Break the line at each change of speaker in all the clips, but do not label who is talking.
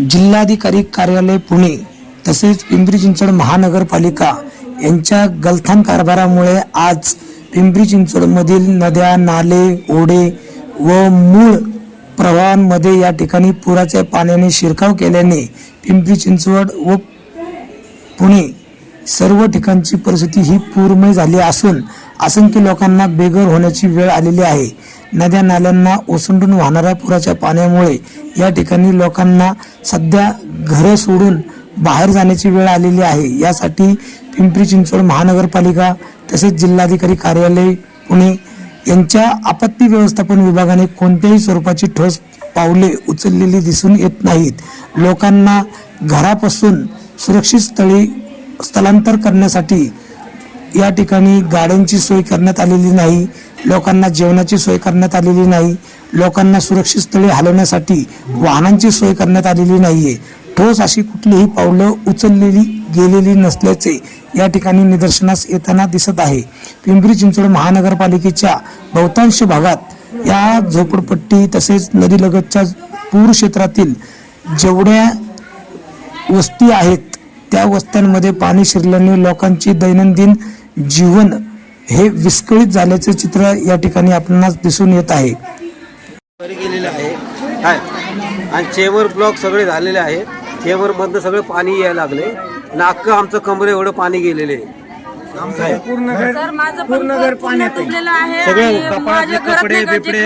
जिल्हाधिकारी कार्यालय पुणे तसेच पिंपरी चिंचवड महानगरपालिका यांच्या गलथान कारभारामुळे आज पिंपरी चिंचवडमधील नद्या नाले ओढे व मूळ प्रवाहांमध्ये या ठिकाणी पुराच्या पाण्याने शिरकाव केल्याने पिंपरी चिंचवड व पुणे सर्व ठिकाणची परिस्थिती ही पूरमय झाली असून असंख्य लोकांना बेघर होण्याची वेळ आलेली आहे. नद्या नाल्यांना ओसंडून वाहणाऱ्या पुराच्या पाण्यामुळे या ठिकाणी लोकांना सध्या घरं सोडून बाहेर जाण्याची वेळ आलेली आहे. यासाठी पिंपरी चिंचवड महानगरपालिका तसेच जिल्हाधिकारी कार्यालय पुणे यांच्या आपत्ती व्यवस्थापन विभागाने कोणत्याही स्वरूपाची ठोस पावले उचललेली दिसून येत नाहीत. लोकांना घरापासून सुरक्षित स्थळी स्थलांतर करण्यासाठी या ठिकाणी गाड्यांची सोय करण्यात आलेली नाही लोकांना जेवणाची सोय करण्यात आलेली नाही लोकांना सुरक्षित स्थळी हलवण्यासाठी वाहनांची सोय करण्यात आलेली नाहीये. ठोस अशी कुठलीही पावलं उचललेली गेलेली नसल्याचे या ठिकाणी निदर्शनास येताना दिसत आहे. पिंपरी चिंचवड महानगरपालिकेच्या बहुतांश भागात या झोपडपट्टी तसेच नदीलगतच्या पूर क्षेत्रातील जेवढ्या वस्ती आहेत त्या वस्त्यांमध्ये पाणी शिरल्याने लोकांची दैनंदिन जीवन हे विस्कळीत झाल्याचे चित्र या ठिकाणी आपणास दिसून येत आहे.
गेलेलं आणि चेवर ब्लॉक सगळे झालेले आहेत. चेवर मधनं सगळं पाणी यायला लागले. आणि अख्खं आमचं कमरे एवढं पाणी गेलेले
सर माझं पूर्ण घर पाण्यात डुबलेलं आहे
सगळं कपाट, कपडे, बिपडे,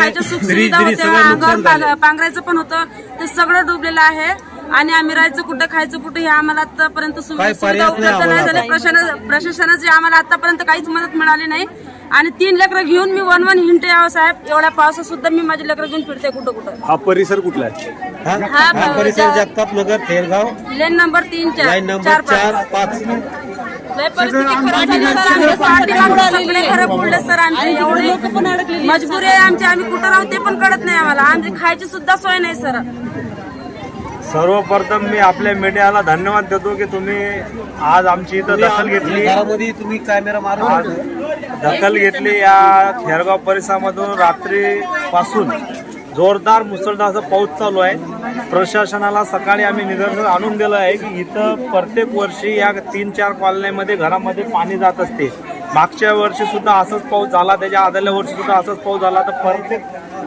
सगळं
पांघरायचं पण होतं. ते सगळं डुबलेलं आहे. आणि आम्ही राहायचं कुठं खायचं कुठं हे आम्हाला आतापर्यंत सुविधा उपलब्ध नाही प्रशासन- प्रशासनाची आम्हाला आतापर्यंत काहीच मदत मिळाली नाही. आणि तीन लेकरं घेऊन मी वन वन हिंटे यावं साहेब. एवढ्या पावसात सुद्धा मी माझी लेकरं घेऊन फिरते कुठं कुठं.
हा परिसर कुठला आहे?
हा?
हा,
हा परिसर जगताप नगर थेरगाव.
लेन नंबर तीन चार.
नंबर
चार पाच.
पाच.
लय परिस्थिती खराब झाली सर. आमच्या पाठीमागं सगळे घरं बुडले सर. आमचे एवढे मजबुरी आहे आमची. आम्ही कुठं राहू ते पण कळत नाही आम्हाला. आमची खायची सुद्धा सोय नाही सर.
सर्वप्रथम मी आपल्या मीडियाला धन्यवाद देतो की तुम्ही आज आमची इथं दखल घेतली.
घरामध्ये तुम्ही कॅमेरा मारू
दखल घेतली या खेरगाव परिसरामधून रात्रीपासून. जोरदार मुसळधार पाऊस चालू आहे. प्रशासनाला सकाळी आम्ही निदर्शन आणून दिलं आहे की इथं प्रत्येक वर्षी या तीन चार कॉलनीमध्ये घरामध्ये पाणी जात असते. मागच्या वर्षी सुद्धा असंच पाऊस झाला त्याच्या आदल्या वर्षी सुद्धा असंच पाऊस झाला. तर प्रत्येक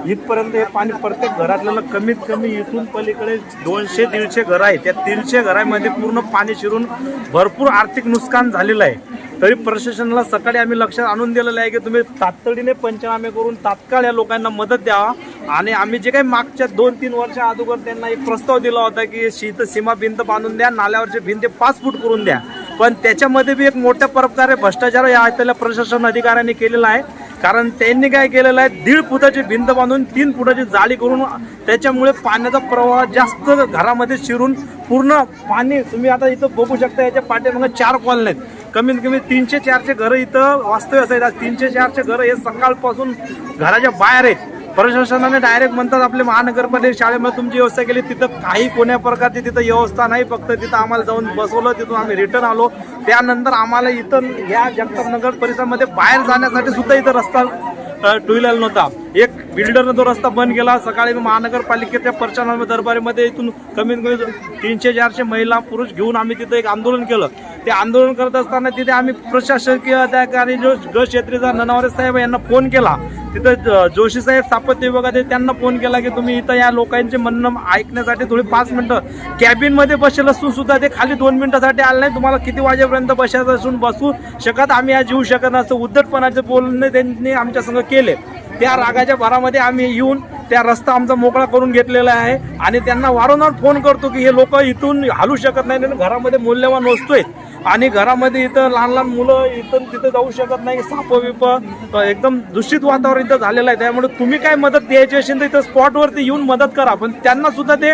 इथपर्यंत हे पाणी प्रत्येक घरातल्याला कमीत कमी इथून पलीकडे दोनशे दीडशे घरं आहेत. त्या दीडशे घरामध्ये पूर्ण पाणी शिरून भरपूर आर्थिक नुकसान झालेलं आहे. तरी प्रशासनाला सकाळी आम्ही लक्षात आणून दिलेलं आहे की तुम्ही तातडीने पंचनामे करून तात्काळ या लोकांना मदत द्यावा. आणि आम्ही जे काही मागच्या दोन तीन वर्षा अगोदर त्यांना एक प्रस्ताव दिला होता की शीत सीमा भिंत बांधून द्या नाल्यावरचे भिंत पाच फूट करून द्या. पण त्याच्यामध्ये बी एक मोठ्या प्रकारे भ्रष्टाचार या इथल्या प्रशासन अधिकाऱ्यांनी केलेला आहे. कारण त्यांनी काय केलेलं आहे दीड फुटाची भिंत बांधून तीन फुटाची जाळी करून त्याच्यामुळे पाण्याचा प्रवाह जास्त घरामध्ये शिरून पूर्ण पाणी तुम्ही आता इथं बघू शकता याच्या पाठीमागे चार कॉलनी आहेत. कमीत कमी तीनशे चारशे घरं इथं वास्तव्य असायचं तीनशे चारशे घरं हे सकाळपासून घराच्या बाहेर आहेत. प्रशासनाने डायरेक्ट म्हणतात आपले महानगरपालिका शाळेमध्ये तुमची व्यवस्था केली. तिथं काही कोण्या प्रकारची तिथं व्यवस्था नाही. फक्त तिथं आम्हाला जाऊन बसवलं. तिथून आम्ही रिटर्न आलो. त्यानंतर आम्हाला इथं या जगतापनगर परिसरामध्ये बाहेर जाण्यासाठी सुद्धा इथं रस्ता टू व्हीलर नव्हता. एक बिल्डरनं तो रस्ता बंद केला सकाळी मी महानगरपालिकेच्या प्रचार दरबारीमध्ये इथून कमीत कमी तीनशे चारशे महिला पुरुष घेऊन आम्ही तिथं एक आंदोलन केलं. ते आंदोलन करत असताना तिथे आम्ही प्रशासकीय अधिकारी जो गट क्षेत्रीचा ननावरे साहेब यांना फोन केला. तिथं ज- जोशी साहेब स्थापत्य विभागाचे त्यांना फोन केला की तुम्ही इथं या लोकांचे म्हणणं ऐकण्यासाठी थोडी पाच मिनिटं. कॅबिनमध्ये बसेल असून सुद्धा ते खाली दोन मिनिटासाठी आले नाही. तुम्हाला किती वाजेपर्यंत बसायचं असून बसू शकत आम्ही आज येऊ शकत नसतं उद्धटपणाचे बोलणे त्यांनी आमच्या संग केले. त्या रागाच्या भरामध्ये आम्ही येऊन त्या रस्ता आमचा मोकळा करून घेतलेला आहे. आणि त्यांना वारंवार फोन करतो की हे लोक इथून हलू शकत नाही आणि घरामध्ये मूल्यवान वस्तू आहेत. आणि घरामध्ये इथं लहान लहान मुलं इथं तिथं जाऊ शकत नाही. साप विप एकदम दूषित वातावरण इथं झालेलं आहे. त्यामुळे तुम्ही काय मदत द्यायची असेल तर इथं स्पॉटवरती येऊन मदत करा. पण त्यांना सुद्धा ते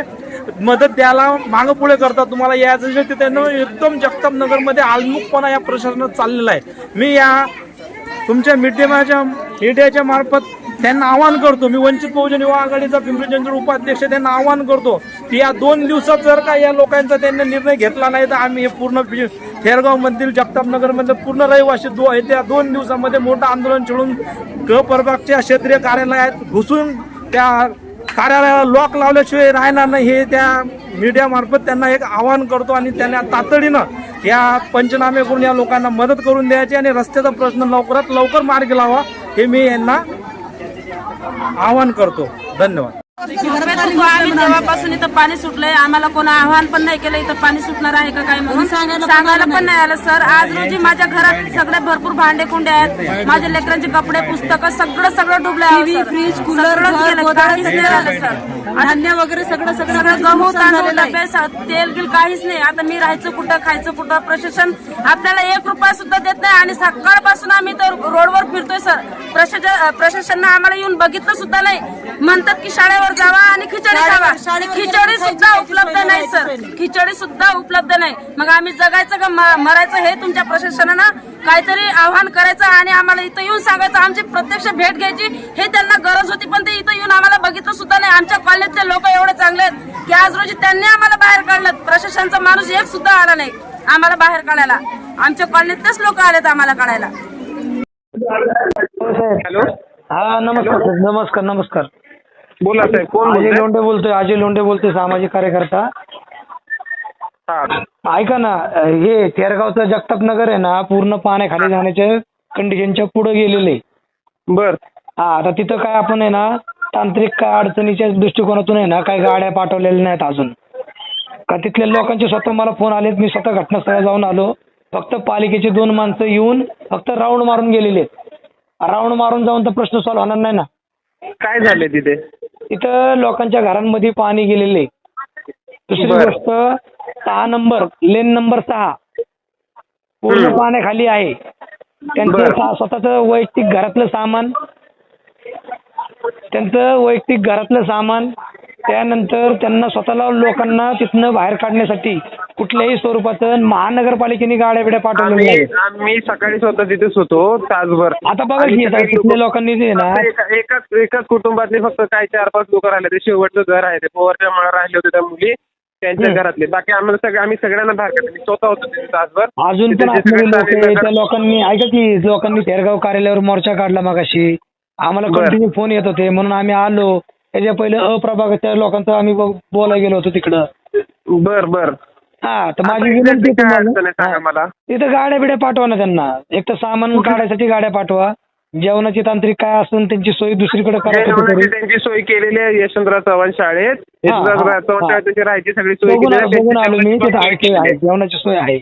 मदत द्यायला मागं पुढे करतात. तुम्हाला यायचं असेल तर त्यांना एकदम जगताप नगरमध्ये आलमुखपणा या प्रशासनात चाललेला आहे. मी या तुमच्या मीडियाच्या ईडीआयच्या मार्फत त्यांना आवाहन करतो. मी वंचित बहुजन युवा आघाडीचा पिंपरी चिंचवड उपाध्यक्ष त्यांना आवाहन करतो की या दोन दिवसात जर का या लोकांचा त्यांनी निर्णय घेतला नाही तर आम्ही हे पूर्ण खेरगावमधील जगतापनगरमधील पूर्ण रहिवासी दो आहे त्या दोन दिवसामध्ये मोठं आंदोलन छोडून क प्रभागच्या क्षेत्रीय कार्यालयात घुसून त्या कार्यालयाला लॉक लावल्याशिवाय राहणार नाही हे त्या मीडियामार्फत त्यांना एक आवाहन करतो आणि त्यांना तातडीनं या पंचनामे करून या लोकांना मदत करून द्यायची आणि रस्त्याचा प्रश्न लवकरात लवकर मार्गी लावा. हे मी यांना आवाहन करतो. धन्यवाद.
आम्ही तेव्हापासून इथं पाणी सुटलंय. आम्हाला कोण आव्हान पण नाही केलं. इथं पाणी सुटणार आहे का काय म्हणून? सांगायला पण नाही. आलं सर. आज रोजी माझ्या घरात सगळे भरपूर भांडे कुंडे आहेत. माझ्या लेकरांचे कपडे पुस्तकं सगळं सगळं डुबलं फ्रीज कूलर काहीच नाही राहिलं सर. धान्य वगैरे सगळं सगळं सगळं गहू तांदूळ डबे तेल गिल काहीच नाही. आता मी राहायचं कुठं खायचं कुठं? प्रशासन आपल्याला एक रुपया सुद्धा देत नाही आणि सकाळपासून आम्ही तर रोडवर फिरतोय सर. प्रशासन प्रशासनानं आम्हाला येऊन बघितलं सुद्धा नाही. म्हणतात की शाळेवर जावा आणि खिचडी खावा. खिचडी सुद्धा उपलब्ध नाही सर. खिचडी सुद्धा उपलब्ध नाही. मग आम्ही जगायचं का? मरायचं हे तुमच्या प्रशासनानं काहीतरी आव्हान करायचं आणि आम्हाला इथं येऊन सांगायचं. आमची प्रत्यक्ष भेट घ्यायची हे त्यांना गरज होती पण ते इथं येऊन आम्हाला बघितलं सुद्धा नाही. आमच्या कॉलनीतले लोक एवढे चांगले आहेत की आज रोजी त्यांनी आम्हाला बाहेर काढलं. प्रशासनाचा माणूस एक सुद्धा आला नाही आम्हाला बाहेर काढायला. आमच्या कॉलनीतलेच लोक आलेत आम्हाला काढायला.
हॅलो.
हा नमस्कार नमस्कार नमस्कार.
बोला साहेब कोण
अजय
बोलतोय?
लोंढे बोलतोय अजय लोंढे बोलतोय सामाजिक कार्यकर्ता.
हा.
ऐका ना हे तेरगावचं जगताप नगर आहे ना पूर्ण पाण्याखाली जाण्याच्या कंडिशनच्या पुढे गेलेले.
बर.
हा आता तिथं काय आपण आहे ना तांत्रिक काय अडचणीच्या दृष्टिकोनातून आहे ना काही गाड्या पाठवलेल्या नाहीत अजून. का तिथल्या लोकांचे स्वतः मला फोन आलेत मी स्वतः घटनास्थळी जाऊन आलो. फक्त पालिकेचे दोन माणसं येऊन फक्त राऊंड मारून गेलेले आहेत. राऊंड मारून जाऊन तर प्रश्न सॉल्व्ह होणार नाही ना.
काय झाले तिथे?
तिथं लोकांच्या घरांमध्ये पाणी गेलेले दुसरी
बरं.
गोष्ट सहा नंबर लेन नंबर सहा पूर्ण
हम्म.
पाण्याखाली आहे त्यांचं
बरं.
सा- स्वतःचं वैयक्तिक घरातलं सामान त्यांचं वैयक्तिक घरातलं सामान त्यानंतर त्यांना स्वतःला लोकांना तिथनं बाहेर काढण्यासाठी कुठल्याही स्वरूपाचं महानगरपालिकेने गाड्या बिड्या पाठवलेल्या
आम्ही
आहेत
आम्ही सकाळी स्वतः तिथेच होतो तासभर.
आता बघा की तिथल्या
लोकं-
लोकांनी जे आहे ना
फक्त एका- एकाच एकाच कुटुंबातले फक्त काय चार पाच लोक राहिले ते शेवटचं घर आहे ते. पोवरच्या मला राहिले होते त्या मुली. त्यांच्या
हम्म.
घरातले. बाकी आम्हाला सगळे आम्ही सगळ्यांना बाहेर काढले. मी स्वतः होतो तिथे तासभर.
अजून
तिथे
पण
जे
असलेले
सगळे
लोक
चाललेलं
आहे,
घर-
त्या लोकांनी ऐका की लोकांनी तेरगाव कार्यालयावर मोर्चा काढला मगाशी. आम्हाला
बरं.
कंटिन्यू फोन येत होते. म्हणून आम्ही आलो. त्याच्या पहिले अप्रभागाच्या लोकांचं आम्ही बोलायला गेलो होतो तिकडं.
बर बर.
हा तर माझी विनंती तुम्हाला. तिथं गाड्या बिड्या पाठवा ना त्यांना. एक तर सामान काढायसाठी गाड्या पाठवा. जेवणाची तांत्रिक काय असेल त्यांची सोय दुसरीकडे
त्यांची सोय केलेली आहे यशवंतराव चव्हाण शाळेत. यशवंतराव चव्हाण. शाळेत त्यांची राहायची सगळी सोय
बघून आलो मी. तिथं. जेवणाची सोय आहे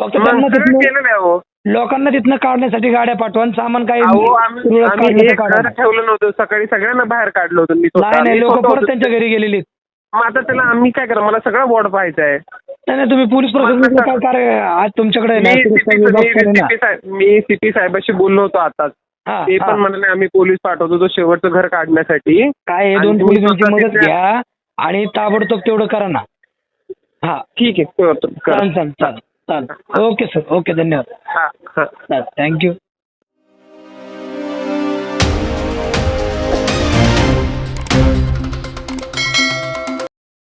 फक्त त्यांना
केलेलं आहे हो.
लोकांना तिथनं काढण्यासाठी गाड्या पाठवा आणि सामान काही
अहो आम्ही
तुरळक
आम्ही
काढलं तर
एक
काढा.
घर ठेवलं नव्हतं सकाळी सगळ्यांना बाहेर काढलं होतं मी स्वतः.
नाही नाही
मी
लोक
स्वतः
परत
होतो.
त्यांच्या घरी गेलेली.
मग आता त्याला आम्ही काय करा मला सगळा वॉर्ड पाहायचा आहे
नाही नाही तुम्ही पोलीस प्रशासनाचं काय कार्य आज तुमच्याकडे आहे ना,
मी
विभाग
मी
ना.
सीपी साहेबाशी बोललो होतो आताच
हा,
ते
हा.
पण म्हणाले आम्ही पोलीस पाठवतो तो शेवटचं घर काढण्यासाठी
काय हे
आणि
दोन
तुम्ही
पोलिसांची
स्वतः
मदत
तिथे-
घ्या आणि ताबडतोब तेवढं करा ना हा
ठीक आहे करतो करा.
चालेल चालेल चालेल चालेल ओके सर ओके धन्यवाद
हा हा
थँक्यू